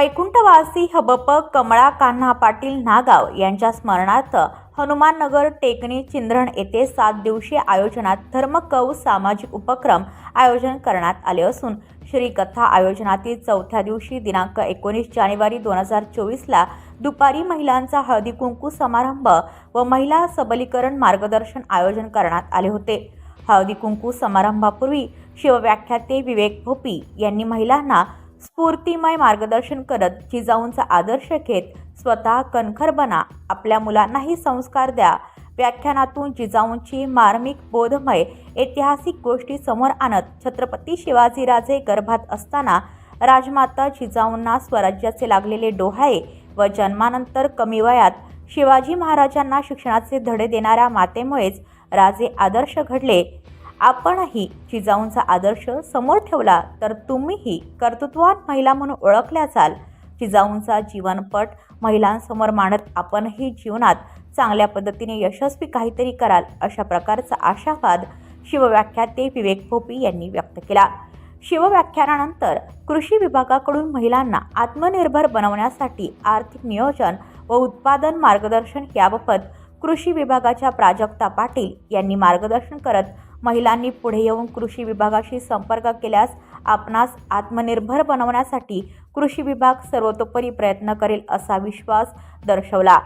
वैकुंठवासी हबप कमळा कान्हा पाटील नागाव यांच्या स्मरणार्थ हनुमाननगर टेकणी चिंधरण येथे सात दिवसीय आयोजनात धर्मकौ सामाजिक उपक्रम आयोजन करण्यात आले असून श्रीकथा आयोजनातील चौथ्या दिवशी दिनांक एकोणीस जानेवारी दोन हजार चोवीसला दुपारी महिलांचा हळदी कुंकू समारंभ व महिला सबलीकरण मार्गदर्शन आयोजन करण्यात आले होते. हळदी कुंकू समारंभापूर्वी शिवव्याख्याते विवेक भोपी यांनी महिलांना स्फूर्तिमय मार्गदर्शन करत जिजाऊंचा आदर्श घेत स्वतः कणखर बना. आपल्या मुलांनाही संस्कार द्या. व्याख्यानातून जिजाऊंची मार्मिक बोधमय ऐतिहासिक गोष्टी समोर आणत छत्रपती शिवाजीराजे गर्भात असताना राजमाता जिजाऊंना स्वराज्याचे लागलेले डोहाळे व जन्मानंतर कमी वयात शिवाजी महाराजांना शिक्षणाचे धडे देणाऱ्या मातेमुळेच राजे आदर्श घडले. आपणही जिजाऊंचा आदर्श समोर ठेवला तर तुम्हीही कर्तृत्वान महिला म्हणून ओळखल्या जाल. जिजाऊंचा जीवनपट महिलांसमोर मांडत आपणही जीवनात चांगल्या पद्धतीने यशस्वी काहीतरी कराल अशा प्रकारचा आशावाद शिवव्याख्याते विवेक भोपी यांनी व्यक्त केला. शिवव्याख्यानानंतर कृषी विभागाकडून महिलांना आत्मनिर्भर बनवण्यासाठी आर्थिक नियोजन व उत्पादन मार्गदर्शन याबाबत कृषी विभागाच्या प्राजक्ता पाटील यांनी मार्गदर्शन करत महिलांनी पुढे येऊन कृषी विभागाशी संपर्क केल्यास आपणास आत्मनिर्भर बनवण्यासाठी कृषी विभाग सर्वतोपरी प्रयत्न करेल असा विश्वास दर्शवला.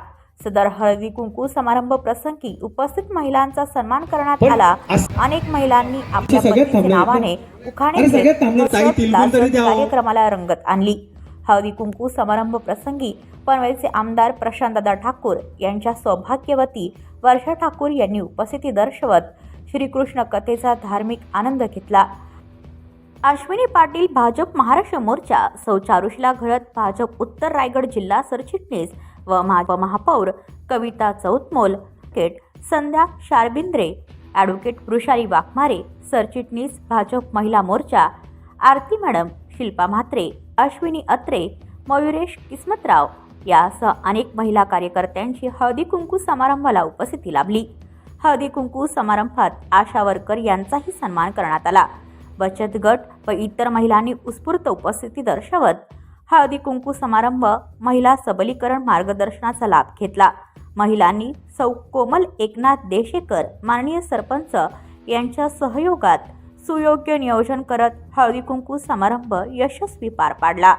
सदर हळदी कुंकू समारंभ प्रसंगी उपस्थित महिलांचा सन्मान करण्यात आला. अनेक महिलांनी आपल्या नावाने उखाणे. कार्यक्रमाला रंगत आणली. हळदी कुंकू समारंभ प्रसंगी पनवेलचे आमदार प्रशांतदादा ठाकूर यांच्या सौभाग्यवती वर्षा ठाकूर यांनी उपस्थिती दर्शवत श्रीकृष्ण कथेचा धार्मिक आनंद घेतला. अश्विनी पाटील भाजप महाराष्ट्र मोर्चा सौचारुषला घडत भाजप उत्तर रायगड जिल्हा सरचिटणीस व व महापौर कविता चौतमोल केट संध्या शारबिंद्रे ॲडव्होकेट वृषाली वाघमारे सरचिटणीस भाजप महिला मोर्चा आरती मॅडम शिल्पा म्हात्रे अश्विनी अत्रे मयुरेश किस्मतराव यासह अनेक महिला कार्यकर्त्यांची हळदी कुंकू समारंभाला उपस्थिती लाभली. हळदी कुंकू समारंभात आशा वरकर यांचाही सन्मान करण्यात आला. बचत गट व इतर महिलांनी उत्स्फूर्त उपस्थिती दर्शवत हळदी कुंकू समारंभ महिला सबलीकरण मार्गदर्शनाचा लाभ घेतला. महिलांनी सौ कोमल एकनाथ देशेकर माननीय सरपंच यांच्या सहयोगात सुयोग्य नियोजन करत हळदी कुंकू समारंभ यशस्वी पार पाडला.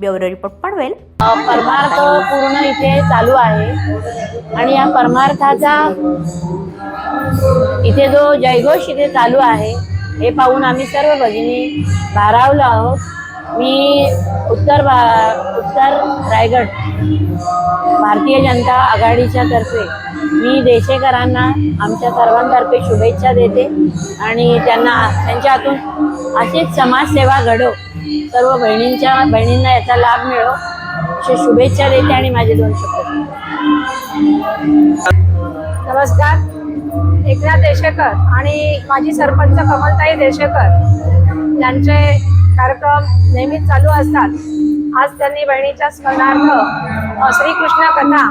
ब्युरो रिपोर्ट पनवेल परमार्थ पूर्ण इथे चालू आहे. आणि या परमार्थाचा इथे जो जयघोष इथे चालू आहे हे पाहून आम्ही सर्व भगिनी भारावलो आहोत. मी उत्तर भा उत्तर रायगड. भारतीय जनता आघाडीच्या तर्फे मी देशेकरांना आमच्या सर्वांतर्फे शुभेच्छा देते आणि त्यांना त्यांच्या हातून अशीच समाजसेवा घडो. सर्व बहिणींच्या बहिणींना याचा लाभ मिळो. अशी शुभेच्छा देते आणि माझे दोन शब्द. नमस्कार. एकनाथ देशेकर आणि माझी सरपंच कमलताई देशेकर यांचे कार्यक्रम नेहमीच चालू असतात. आज त्यांनी बहिणीच्या स्मरणार्थ श्रीकृष्ण कथा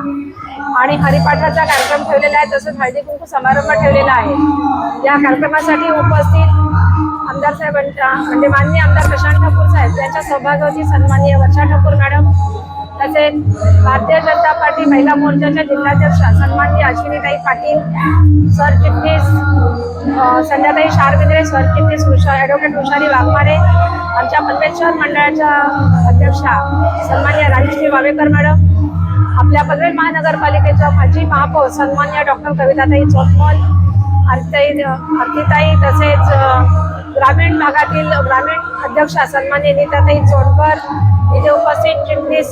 आणि हरिपाठाचा कार्यक्रम ठेवलेला आहे तसंच हळदी कुंकू समारंभ ठेवलेला आहे. या कार्यक्रमासाठी उपस्थित आमदार साहेबांच्या म्हणजे माननीय आमदार प्रशांत ठाकूर साहेब यांच्या सौभाग्यवती सन्माननीय वर्षा ठाकूर मॅडम तसेच भारतीय जनता पार्टी महिला मोर्चाच्या जिल्हाध्यक्ष सन्माननीय अश्विनीताई पाटील सरचिटणीस संध्याताई शारविंद्रे सरचिटणीस उषा ॲडव्होकेट उषारी वाघमारे आमच्या पद्मेश्वर मंडळाच्या अध्यक्षा सन्मान्य राजश्री वावेकर मॅडम आपल्या पनवेल महानगरपालिकेच्या माजी महापौर सन्मान्य डॉक्टर कविताताई चोटमोल आरतीताई आरतीताई तसेच ग्रामीण भागातील ग्रामीण अध्यक्षा सन्मान्य नीताताई चोडकर इथे उपस्थित चिटणीस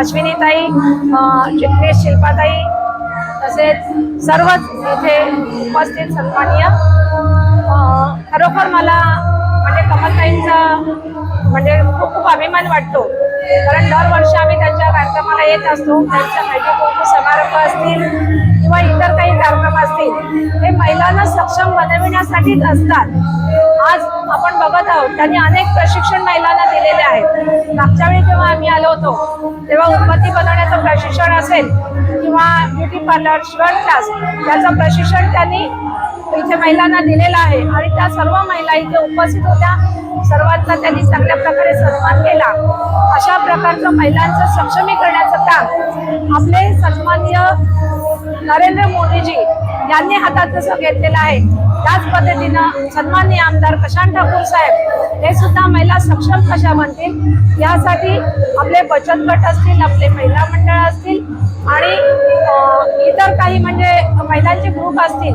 अश्विनीताई चिटणीस शिल्पाताई तसेच सर्वच इथे उपस्थित सन्माननीय. खरोखर मला म्हणजे कमलताईंचा म्हणजे खूप खूप अभिमान वाटतो. कारण दरवर्षी आम्ही त्यांच्या कार्यक्रमाला येत असतो. त्यांच्या हळदी कुंकू समारंभ असतील. किंवा इतर काही कार्यक्रम असतील हे महिलांना सक्षम बनविण्यासाठीच असतात. आज आपण बघत आहोत त्यांनी अनेक प्रशिक्षण महिलांना दिलेले आहेत. मागच्या वेळी जेव्हा आम्ही आलो होतो तेव्हा उत्पत्ती बनवण्याचं प्रशिक्षण असेल किंवा ब्युटी पार्लर शिवण क्लास याचं प्रशिक्षण त्यांनी इथे महिलांना दिलेलं आहे. आणि त्या सर्व महिला इथे उपस्थित होत्या. सर्वांचा त्यांनी चांगल्या प्रकारे सन्मान केला. अशा प्रकारचं महिलांचं सक्षमीकरणाचं काम आपले सन्माननीय नरेंद्र मोदीजी यांनी हातात जसं घेतलेलं आहे. त्याच पद्धतीनं सन्माननीय आमदार प्रशांत ठाकूर साहेब हे सुद्धा महिला सक्षम कशा बनतील? यासाठी आपले बचत गट असतील आपले महिला मंडळ असतील आणि इतर काही म्हणजे महिलांचे ग्रुप असतील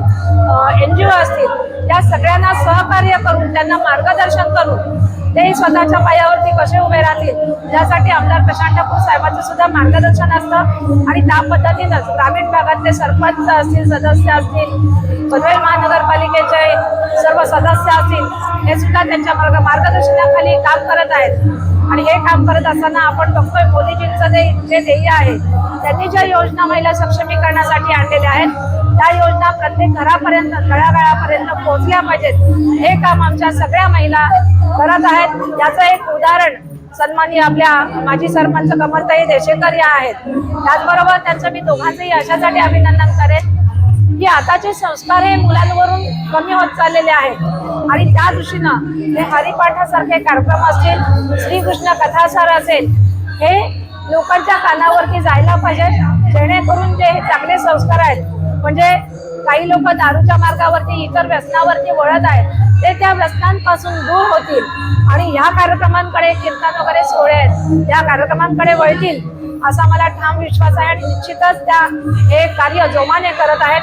एन जी ओ असतील त्या सगळ्यांना सहकार्य करून त्यांना मार्गदर्शन करून ते स्वतःच्या पायावरती कसे उभे राहतील यासाठी आमदार प्रशांत ठाकूर साहेबांचं सुद्धा मार्गदर्शन असतं. आणि त्या पद्धतीनंच ग्रामीण भागातले सरपंच असतील सदस्य असतील पनवेल महानगरपालिकेचे सर्व सदस्य असतील हे सुद्धा त्यांच्या मार्ग मार्गदर्शनाखाली काम करत आहेत. आणि हे काम करत असताना आपण बघतोय मोदीजींचं जे ध्येय आहे त्यांनी ज्या योजना महिला सक्षमीकरणासाठी आणलेल्या आहेत त्या योजना प्रत्येक घरापर्यंत तळागाळापर्यंत पोहोचल्या पाहिजेत. हे काम आमच्या सगळ्या महिला करत आहेत. याचं एक उदाहरण सन्मानी आपल्या माजी सरपंच कमलताई देशेकर या आहेत. त्याचबरोबर त्यांचं मी दोघांचंही अशासाठी अभिनंदन करेन की आताचे संस्कार हे मुलांवरून कमी होत चाललेले आहेत. आणि त्या दृष्टीनं हे हरिपाठासारखे कार्यक्रम असतील श्रीकृष्ण कथासार असेल हे लोकांच्या कानावरती जायला पाहिजे जेणेकरून जे चांगले संस्कार आहेत म्हणजे काही लोक दारूच्या मार्गावरती इतर व्यसनावरती वळत आहेत. ते त्या व्यसनांपासून दूर होतील. आणि ह्या कार्यक्रमांकडे कीर्तन वगैरे सोहळे आहेत. या कार्यक्रमांकडे वळतील असा मला ठाम विश्वास आहे. आणि निश्चितच त्या हे कार्य जोमाने करत आहेत.